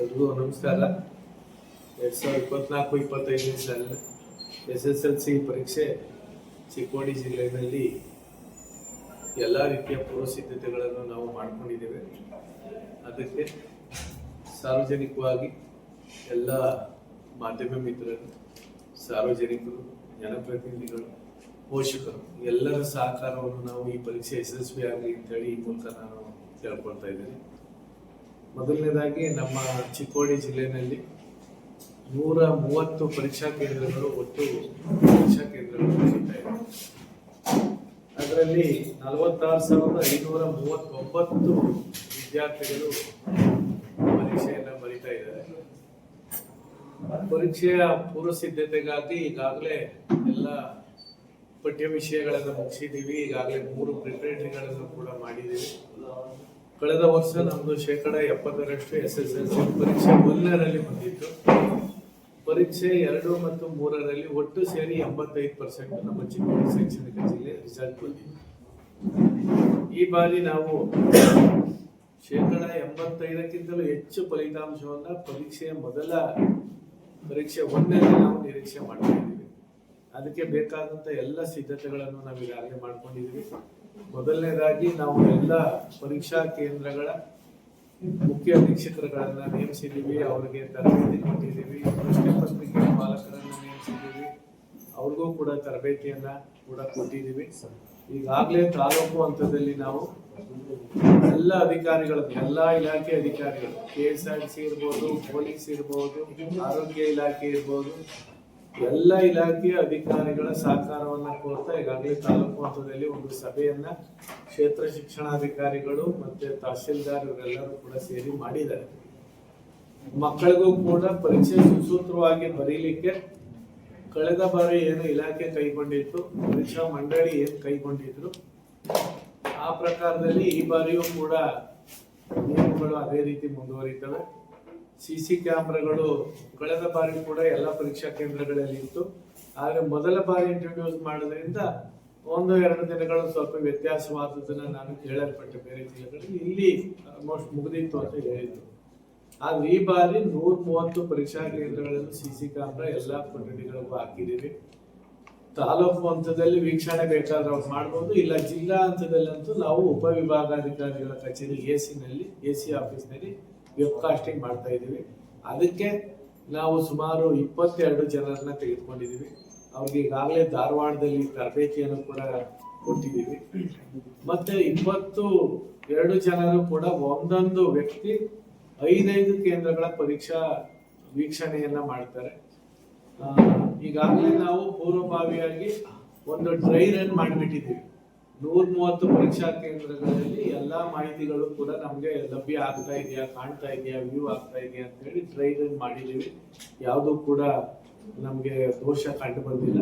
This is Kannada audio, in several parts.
ಎಲ್ರಿಗೂ ನಮಸ್ಕಾರ. ಎರಡು ಸಾವಿರದ ಇಪ್ಪತ್ನಾಲ್ಕು ಇಪ್ಪತ್ತೈದನೇ ಸಾಲಿನ ಎಸ್ ಎಸ್ ಎಲ್ ಸಿ ಪರೀಕ್ಷೆ ಚಿಕ್ಕೋಡಿ ಜಿಲ್ಲೆಯಲ್ಲಿ ಎಲ್ಲ ರೀತಿಯ ಪೂರ್ವ ಸಿದ್ಧತೆಗಳನ್ನು ನಾವು ಮಾಡಿಕೊಂಡಿದ್ದೇವೆ. ಅದಕ್ಕೆ ಸಾರ್ವಜನಿಕವಾಗಿ ಎಲ್ಲ ಮಾಧ್ಯಮ ಮಿತ್ರರು, ಸಾರ್ವಜನಿಕರು, ಜನಪ್ರತಿನಿಧಿಗಳು, ಪೋಷಕರು, ಎಲ್ಲರ ಸಹಕಾರವನ್ನು ನಾವು ಈ ಪರೀಕ್ಷೆ ಯಶಸ್ವಿ ಆಗಲಿ ಅಂತೇಳಿ ಈ ಮೂಲಕ ನಾನು ಕೇಳ್ಕೊಳ್ತಾ ಇದ್ದೀನಿ. ಮೊದಲನೇದಾಗಿ ನಮ್ಮ ಚಿಕ್ಕೋಡಿ ಜಿಲ್ಲೆಯಲ್ಲಿ ನೂರ ಮೂವತ್ತು ಪರೀಕ್ಷಾ ಕೇಂದ್ರಗಳು ಒಟ್ಟು ಪರೀಕ್ಷಾ ಕೇಂದ್ರಗಳು ಅದರಲ್ಲಿ ನಲವತ್ತಾರು ಸಾವಿರದ ಐನೂರ ಮೂವತ್ತೊಂಬತ್ತು ವಿದ್ಯಾರ್ಥಿಗಳು ಪರೀಕ್ಷೆಯನ್ನು ಬರೀತಾ ಇದ್ದಾರೆ. ಪರೀಕ್ಷೆಯ ಪೂರ್ವ ಸಿದ್ಧತೆಗಾಗಿ ಈಗಾಗಲೇ ಎಲ್ಲ ಪಠ್ಯ ವಿಷಯಗಳನ್ನು ಮುಗಿಸಿದ್ದೀವಿ ಈಗಾಗಲೇ ಮೂರು ಪ್ರಿಪರೇಟರಿಗಳನ್ನು ಕೂಡ ಮಾಡಿದ್ದೀವಿ ಕಳೆದ ವರ್ಷ ನಮ್ದು ಶೇಕಡ ಎಪ್ಪತ್ತರಷ್ಟು ಎಸ್ ಎಸ್ ಎಲ್ ಸಿ ಪರೀಕ್ಷೆ ಒಂದರಲ್ಲಿ ಬಂದಿತ್ತು. ಪರೀಕ್ಷೆ ಎರಡು ಮತ್ತು ಮೂರರಲ್ಲಿ ಒಟ್ಟು ಸೇರಿ ಎಂಬತ್ತೈದು ಪರ್ಸೆಂಟ್ ನಮ್ಮ ಚಿಕ್ಕಮಗಳೂರು ಶೈಕ್ಷಣಿಕ ಜಿಲ್ಲೆ ರಿಸಲ್ಟ್ ಬಂದಿದೆ ಈ ಬಾರಿ ನಾವು ಶೇಕಡ ಎಂಬತ್ತೈದಕ್ಕಿಂತಲೂ ಹೆಚ್ಚು ಫಲಿತಾಂಶವನ್ನ ಪರೀಕ್ಷೆಯ ಮೊದಲ ಪರೀಕ್ಷೆ ಒಂದರಲ್ಲಿ ನಾವು ನಿರೀಕ್ಷೆ ಮಾಡ್ತಾ ಇದ್ದೀವಿ. ಅದಕ್ಕೆ ಬೇಕಾದಂಥ ಎಲ್ಲ ಸಿದ್ಧತೆಗಳನ್ನು ನಾವು ಈಗಾಗಲೇ ಮಾಡ್ಕೊಂಡಿದ್ದೀವಿ. ಮೊದಲನೇದಾಗಿ ನಾವು ಎಲ್ಲ ಪರೀಕ್ಷಾ ಕೇಂದ್ರಗಳ ಮುಖ್ಯ ಅಧೀಕ್ಷಕರುಗಳನ್ನ ನೇಮಿಸಿದ್ದೀವಿ, ಅವರಿಗೆ ತರಬೇತಿ ಕೊಟ್ಟಿದ್ದೀವಿ ಪತ್ರಿಕೆ ಪಾಲಕರನ್ನ ನೇಮಿಸಿದ್ದೀವಿ, ಅವ್ರಿಗೂ ಕೂಡ ತರಬೇತಿಯನ್ನ ಕೂಡ ಕೊಟ್ಟಿದ್ದೀವಿ. ಈಗಾಗಲೇ ತಾಲೂಕು ಹಂತದಲ್ಲಿ ನಾವು ಎಲ್ಲ ಅಧಿಕಾರಿಗಳು, ಎಲ್ಲ ಇಲಾಖೆ ಅಧಿಕಾರಿಗಳು ಕೆ ಎಸ್ ಆರ್ ಸಿ ಇರ್ಬೋದು, ಪೊಲೀಸ್ ಇರ್ಬೋದು, ಆರೋಗ್ಯ ಇಲಾಖೆ ಇರ್ಬೋದು ಎಲ್ಲ ಇಲಾಖೆಯ ಅಧಿಕಾರಿಗಳ ಸಹಕಾರವನ್ನ ಕೋರ್ತಾ ಈಗಾಗಲೇ ತಾಲೂಕು ಹಂತದಲ್ಲಿ ಒಂದು ಸಭೆಯನ್ನ ಕ್ಷೇತ್ರ ಶಿಕ್ಷಣಾಧಿಕಾರಿಗಳು ಮತ್ತೆ ತಹಶೀಲ್ದಾರ್ ಇವರೆಲ್ಲರೂ ಕೂಡ ಸೇರಿ ಮಾಡಿದ್ದಾರೆ. ಮಕ್ಕಳಿಗೂ ಕೂಡ ಪರೀಕ್ಷೆ ಸುಸೂತ್ರವಾಗಿ ಬರೀಲಿಕ್ಕೆ ಕಳೆದ ಬಾರಿ ಏನು ಇಲಾಖೆ ಕೈಗೊಂಡಿತ್ತು, ಪರೀಕ್ಷಾ ಮಂಡಳಿ ಏನ್ ಕೈಗೊಂಡಿದ್ರು, ಆ ಪ್ರಕಾರದಲ್ಲಿ ಈ ಬಾರಿಯೂ ಕೂಡ ನಿಯಮಗಳು ಅದೇ ರೀತಿ ಮುಂದುವರಿತವೆ. ಸಿ ಸಿ ಕ್ಯಾಮ್ರಾಗಳು ಕಳೆದ ಬಾರಿ ಕೂಡ ಎಲ್ಲ ಪರೀಕ್ಷಾ ಕೇಂದ್ರಗಳಲ್ಲಿ ಇತ್ತು. ಆದರೆ ಮೊದಲ ಬಾರಿ ಇಂಟ್ರೊಡ್ಯೂಸ್ ಮಾಡೋದ್ರಿಂದ ಒಂದು, ಎರಡು ದಿನಗಳು ಸ್ವಲ್ಪ ವ್ಯತ್ಯಾಸವಾದದನ್ನು ನಾನು ಕೇಳಲ್ಪಟ್ಟೆ ಬೇರೆ ಜಿಲ್ಲೆಗಳಲ್ಲಿ. ಇಲ್ಲಿ ಆಲ್ಮೋಸ್ಟ್ ಮುಗಿದಿತ್ತು ಅಂತ ಹೇಳಿತ್ತು ಆದರೆ ಈ ಬಾರಿ ನೂರ ಮೂವತ್ತು ಪರೀಕ್ಷಾ ಕೇಂದ್ರಗಳಲ್ಲಿ ಸಿ ಸಿ ಕ್ಯಾಮ್ರಾ ಎಲ್ಲ ಕೊಠಡಿಗಳಿಗೂ ಹಾಕಿದ್ದೀವಿ. ತಾಲೂಕು ಹಂತದಲ್ಲಿ ವೀಕ್ಷಣೆ ಬೇಕಾದ್ರೆ ಅವ್ರು ಮಾಡ್ಬೋದು. ಇಲ್ಲ ಜಿಲ್ಲಾ ಹಂತದಲ್ಲಂತೂ ನಾವು ಉಪವಿಭಾಗಾಧಿಕಾರಿಗಳ ಕಚೇರಿ ಎ ಸಿನಲ್ಲಿ ಎ ಸಿ ಆಫೀಸ್ನಲ್ಲಿ ವೆಬ್ಕಾಸ್ಟಿಂಗ್ ಮಾಡ್ತಾ ಇದ್ದೀವಿ. ಅದಕ್ಕೆ ನಾವು ಸುಮಾರು ಇಪ್ಪತ್ತೆರಡು ಜನರನ್ನ ತೆಗೆದುಕೊಂಡಿದ್ದೀವಿ. ಅವ್ರಿಗೆ ಈಗಾಗಲೇ ಧಾರವಾಡದಲ್ಲಿ ತರಬೇತಿಯನ್ನು ಕೂಡ ಕೊಟ್ಟಿದ್ದೀವಿ. ಮತ್ತೆ ಇಪ್ಪತ್ತು ಎರಡು ಜನರು ಕೂಡ ಒಂದೊಂದು ವ್ಯಕ್ತಿ ಐದೈದು ಕೇಂದ್ರಗಳ ಪರೀಕ್ಷಾ ವೀಕ್ಷಣೆಯನ್ನ ಮಾಡ್ತಾರೆ. ಈಗಾಗಲೇ ನಾವು ಪೂರ್ವಭಾವಿಯಾಗಿ ಒಂದು ಡ್ರೈ ರನ್ ಮಾಡಿಬಿಟ್ಟಿದ್ದೀವಿ. ನೂರ ಮೂವತ್ತು ಪರೀಕ್ಷಾ ಕೇಂದ್ರಗಳಲ್ಲಿ ಎಲ್ಲಾ ಮಾಹಿತಿಗಳು ಕೂಡ ನಮ್ಗೆ ಲಭ್ಯ ಆಗ್ತಾ ಇದೆಯಾ, ಕಾಣ್ತಾ ಇದೆಯಾ, ವ್ಯೂ ಆಗ್ತಾ ಇದೆಯಾ ಅಂತ ಹೇಳಿ ಟ್ರೈನ್ ರನ್ ಮಾಡಿದ್ದೀವಿ. ಯಾವುದು ಕೂಡ ನಮ್ಗೆ ದೋಷ ಕಂಡು ಬಂದಿಲ್ಲ.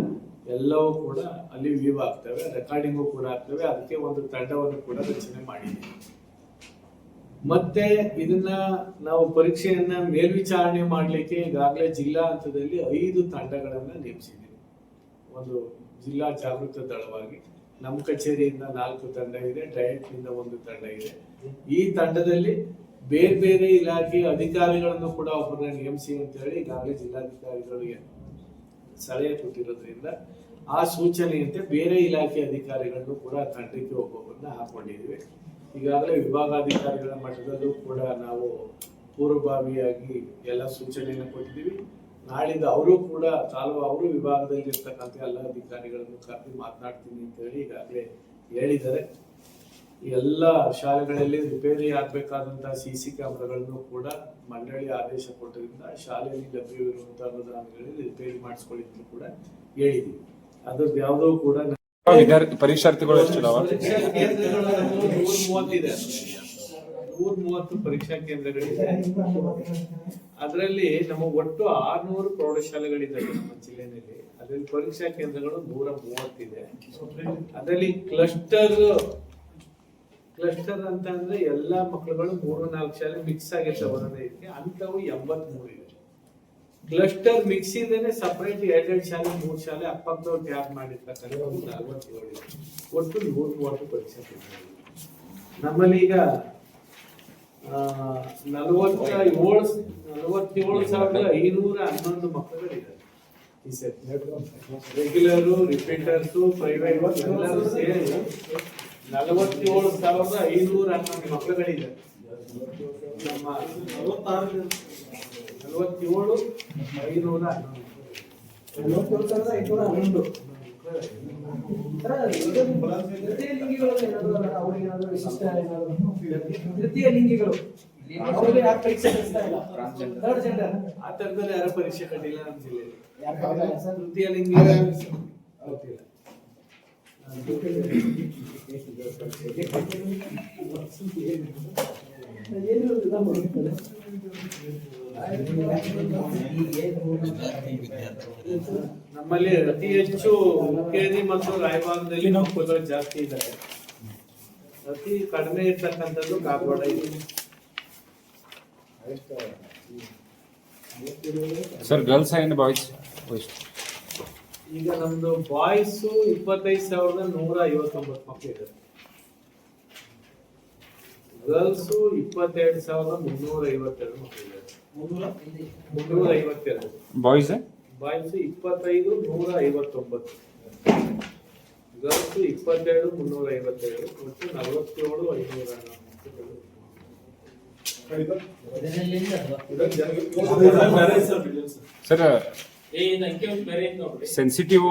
ಎಲ್ಲವೂ ಕೂಡ ಅಲ್ಲಿ ವ್ಯೂ ಆಗ್ತವೆ ರೆಕಾರ್ಡಿಂಗು ಕೂಡ ಆಗ್ತವೆ. ಅದಕ್ಕೆ ಒಂದು ತಂಡವನ್ನು ಕೂಡ ರಚನೆ ಮಾಡಿದೆ ಮತ್ತೆ ಇದನ್ನ ನಾವು ಪರೀಕ್ಷೆಯನ್ನ ಮೇಲ್ವಿಚಾರಣೆ ಮಾಡ್ಲಿಕ್ಕೆ ಈಗಾಗಲೇ ಜಿಲ್ಲಾ ಹಂತದಲ್ಲಿ ಐದು ತಂಡಗಳನ್ನು ನೇಮಿಸಿದ್ದೀವಿ. ಒಂದು ಜಿಲ್ಲಾ ಜಾಗೃತ ದಳವಾಗಿ. ನಮ್ಮ ಕಚೇರಿಯಿಂದ ನಾಲ್ಕು ತಂಡ ಇದೆ ಡಯಟ್ನಿಂದ ಒಂದು ತಂಡ ಇದೆ. ಈ ತಂಡದಲ್ಲಿ ಬೇರೆ ಬೇರೆ ಇಲಾಖೆಯ ಅಧಿಕಾರಿಗಳನ್ನು ಕೂಡ ಒಬ್ಬರನ್ನ ನೇಮಿಸಿ ಅಂತ ಹೇಳಿ ಈಗಾಗಲೇ ಜಿಲ್ಲಾಧಿಕಾರಿಗಳಿಗೆ ಸಲಹೆ ಕೊಟ್ಟಿರೋದ್ರಿಂದ ಆ ಸೂಚನೆಯಂತೆ ಬೇರೆ ಇಲಾಖೆ ಅಧಿಕಾರಿಗಳನ್ನು ಕೂಡ ತಂಡಕ್ಕೆ ಒಬ್ಬೊಬ್ಬರನ್ನ ಹಾಕೊಂಡಿದ್ದೀವಿ. ಈಗಾಗಲೇ ವಿಭಾಗಾಧಿಕಾರಿಗಳ ಮಟ್ಟದಲ್ಲೂ ಕೂಡ ನಾವು ಪೂರ್ವಭಾವಿಯಾಗಿ ಎಲ್ಲ ಸೂಚನೆಯನ್ನು ಕೊಟ್ಟಿದ್ದೀವಿ. ನಾಳಿದ್ದು ಅವರು ಕೂಡ ತಾಲೂಕು ಅವರು ವಿಭಾಗದಲ್ಲಿ ಇರ್ತಕ್ಕಂಥ ಎಲ್ಲ ಅಧಿಕಾರಿಗಳನ್ನು ಕರೆದು ಮಾತನಾಡ್ತೀನಿ ಅಂತ ಹೇಳಿ ಈಗಾಗಲೇ ಹೇಳಿದ್ದಾರೆ. ಎಲ್ಲ ಶಾಲೆಗಳಲ್ಲಿ ರಿಪೇರಿ ಆಗಬೇಕಾದಂತಹ ಸಿ ಸಿ ಕ್ಯಾಮ್ರಾಗಳನ್ನು ಕೂಡ ಮಂಡಳಿ ಆದೇಶ ಕೊಟ್ಟರಿಂದ ಶಾಲೆಯಲ್ಲಿ ಲಭ್ಯವಿರುವಂತಹ ಅನುದಾನಗಳಲ್ಲಿ ರಿಪೇರಿ ಮಾಡಿಸ್ಕೊಳ್ಳಿ ಅಂತ ಕೂಡ ಹೇಳಿದ್ವಿ ಅದ್ರದ್ದು ಯಾವುದೋ ಕೂಡ ಪರೀಕ್ಷಾರ್ಥಿಗಳು ನೂರ ಮೂವತ್ತು ಪರೀಕ್ಷಾ ಕೇಂದ್ರಗಳಿದೆ. ಅದರಲ್ಲಿ ನಮ್ಮ ಒಟ್ಟು ಆರ್ನೂರು ಪ್ರೌಢಶಾಲೆಗಳಿದ್ದಾವೆ ನಮ್ಮ ಜಿಲ್ಲೆಯಲ್ಲಿ ಅದರಲ್ಲಿ ಪರೀಕ್ಷಾ ಕೇಂದ್ರಗಳು ನೂರ ಮೂವತ್ತಿದೆ ಅದರಲ್ಲಿ ಕ್ಲಸ್ಟರ್ ಕ್ಲಸ್ಟರ್ ಅಂತ ಅಂದ್ರೆ ಎಲ್ಲಾ ಮಕ್ಕಳುಗಳು ಮೂರು ನಾಲ್ಕು ಶಾಲೆ ಮಿಕ್ಸ್ ಆಗಿರ್ತಾವೆ ಒಂದೊಂದೇ ಇದಕ್ಕೆ ಅಂತವು ಎಂಬತ್ ಮೂರು ಇದೆ ಕ್ಲಸ್ಟರ್ ಮಿಕ್ಸ್ ಇದೇನೆ ಸಪರೇಟ್ ಎರಡೆರಡು ಶಾಲೆ, ಮೂರು ಶಾಲೆ ಅಪ್ಪಕ್ಕವ್ರು ಟ್ಯಾಗ್ ಮಾಡಿರ್ತಕ್ಕಂಥದ್ದು ನಲವತ್ತೇಳು ಇದೆ. ಒಟ್ಟು ನೂರು ಮೂವತ್ತು ಪರೀಕ್ಷೆ ಕೇಂದ್ರಗಳು. ನಮ್ಮಲ್ಲಿ ಈಗ ನಲವತ್ತ ಏಳು ನಲವತ್ತೇಳು ಸಾವಿರದ ಐನೂರ ಹನ್ನೊಂದು ಮಕ್ಕಳಿದ್ದಾರೆ. ರೆಗ್ಯುಲರು ರಿಪೀಟರ್ಸು ಪ್ರೈವೇಟ್ ಎಲ್ಲರೂ ಸೇರಿ ನಲವತ್ತೇಳು ಸಾವಿರದ ಐನೂರ ಹನ್ನೊಂದು ಮಕ್ಕಳುಗಳಿದೆ ನಮ್ಮ ನಲವತ್ತೇಳು ಐನೂರ ಹನ್ನೊಂದು. ನಲವತ್ತೇಳು ಸಾವಿರದ ಐನೂರ ಹನ್ನೊಂದು. ತೃತೀಯ ಲಿಂಗಿಗಳು ಅವ್ರಿಗೆ ಏನಾದ್ರು ವಿಶಿಷ್ಟ ತೃತೀಯ ಲಿಂಗಿಗಳು ಅವ್ರಿಗೆ ಯಾಕೆ ಪರೀಕ್ಷೆ ಇಲ್ಲ ಆ ಕಟ್ಟಿಲ್ಲ ನಮ್ಮ ಜಿಲ್ಲೆಯಲ್ಲಿ ತೃತೀಯ ಲಿಂಗಿ ಮಾಡ್ತಾರೆ. ನಮ್ಮಲ್ಲಿ ಅತಿ ಹೆಚ್ಚು ಮುಖೇದಿ ಮತ್ತು ರಾಯಭಾಗದಲ್ಲಿ ಮಕ್ಕಳು ಜಾಸ್ತಿ ಇದ್ದಾರೆ. ಅತಿ ಕಡಿಮೆ ಇರ್ತಕ್ಕಂಥದ್ದು ಕಾಗವಾಡ ಇದೆ ಸರ್ ಗರ್ಲ್ಸ್ ಆ್ಯಂಡ್ ಬಾಯ್ಸ್ ಈಗ ನಮ್ದು ಬಾಯ್ಸು ಇಪ್ಪತ್ತೈದು ಸಾವಿರದ ನೂರ ಐವತ್ತೊಂಬತ್ತು ಮಕ್ಕಳು ಇದ್ದಾರೆ. ಗರ್ಲ್ಸ್ ಇಪ್ಪತ್ತೆರಡು ಸಾವಿರದ ಮುನ್ನೂರ ಐವತ್ತೆರಡು ಮಕ್ಕಳಿದ್ದಾರೆ. ಮುನ್ನೂರ ಐವತ್ತೆರಡು ಬಾಯ್ಸ್? ಬಾಯ್ಸ್ ಇಪ್ಪತ್ತೈದು ನೂರ ಐವತ್ತೊಂಬತ್ತು ಗರ್ಲ್ಸ್ ಇಪ್ಪತ್ತೆರಡು ಮುನ್ನೂರ ಐವತ್ತೆರಡು ಮತ್ತು ನಲವತ್ತೇಳು ಐನೂರ. Sir sensitive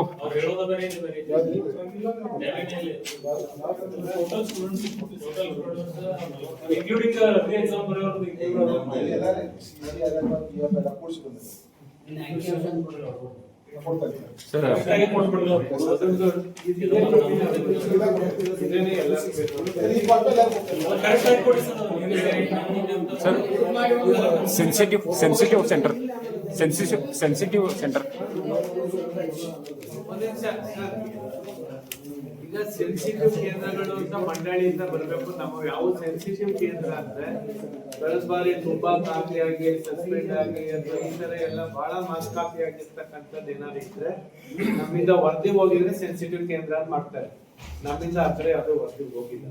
sensitive sensitive centre sensitive sensitive centre ಈಗ ಸೆನ್ಸಿಟಿವ್ ಕೇಂದ್ರಗಳು ಅಂತ ಮಂಡಳಿಯಿಂದ ಬರಬೇಕು. ನಮ್ಮ ಯಾವ ಸೆನ್ಸಿಟಿವ್ ಕೇಂದ್ರ ಅಂದ್ರೆ ತುಂಬಾ ಸಸ್ಪೆಂಡ್ ಆಗಿ ಅಥವಾ ಈ ಬಹಳ ನಮ್ಮಿಂದ ವರದಿ ಹೋಗಿದ್ರೆ ಸೆನ್ಸಿಟಿವ್ ಕೇಂದ್ರ ಮಾಡ್ತಾರೆ. ನಮ್ಮಿಂದ ಆದ್ರೆ ಅದು ವರದಿ ಹೋಗಿಲ್ಲ.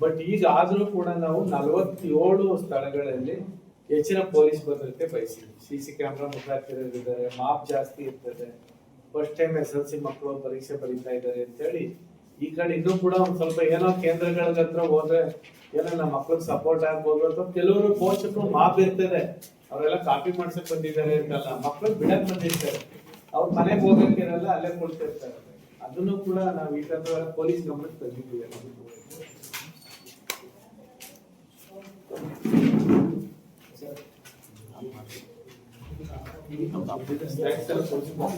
ಬಟ್ ಈಗ ಆದ್ರೂ ಕೂಡ ನಾವು ನಲವತ್ತೇಳು ಸ್ಥಳಗಳಲ್ಲಿ ಹೆಚ್ಚಿನ ಪೊಲೀಸ್ ಭದ್ರತೆ ಬಯಸಿದ್ವಿ ಸಿ ಸಿ ಕ್ಯಾಮ್ರಾ ಮುಖಾಂತರ ಮಾಪ್ ಜಾಸ್ತಿ ಇರ್ತದೆ. First time S L C ಮಕ್ಕಳು ಪರೀಕ್ಷೆ ಬರೀತಾ ಇದ್ದಾರೆ ಅಂತೇಳಿ, ಈ ಕಡೆ ಇನ್ನೂ ಕೂಡ ಒಂದು ಸ್ವಲ್ಪ ಏನೋ ಕೇಂದ್ರಗಳ ಹತ್ರ ಹೋದ್ರೆ ಏನೋ ನಮ್ಮ ಮಕ್ಳಿಗೆ ಸಪೋರ್ಟ್ ಆಗ್ಬೋದು ಅಥವಾ ಕೆಲವರು ಪೋಷಕರು ಮಾಪ್ ಇರ್ತದೆ. ಅವರೆಲ್ಲ ಕಾಪಿ ಮಾಡ್ಸಕ್ ಬಂದಿದ್ದಾರೆ ಅಂತಲ್ಲ ಮಕ್ಕಳು ಬಿಡಕ್ ಬಂದಿರ್ತಾರೆ. ಅವ್ರ ಮನೆಗೆ ಹೋಗಕ್ಕಿರಲ್ಲ ಅಲ್ಲೇ ಕೊಡ್ತಿರ್ತಾರೆ ಅದನ್ನು ಕೂಡ ನಾವು ಈ ತರ ಪೊಲೀಸ್ ಗಮನಕ್ಕೆ ತಂದಿದ್ದೀವಿ não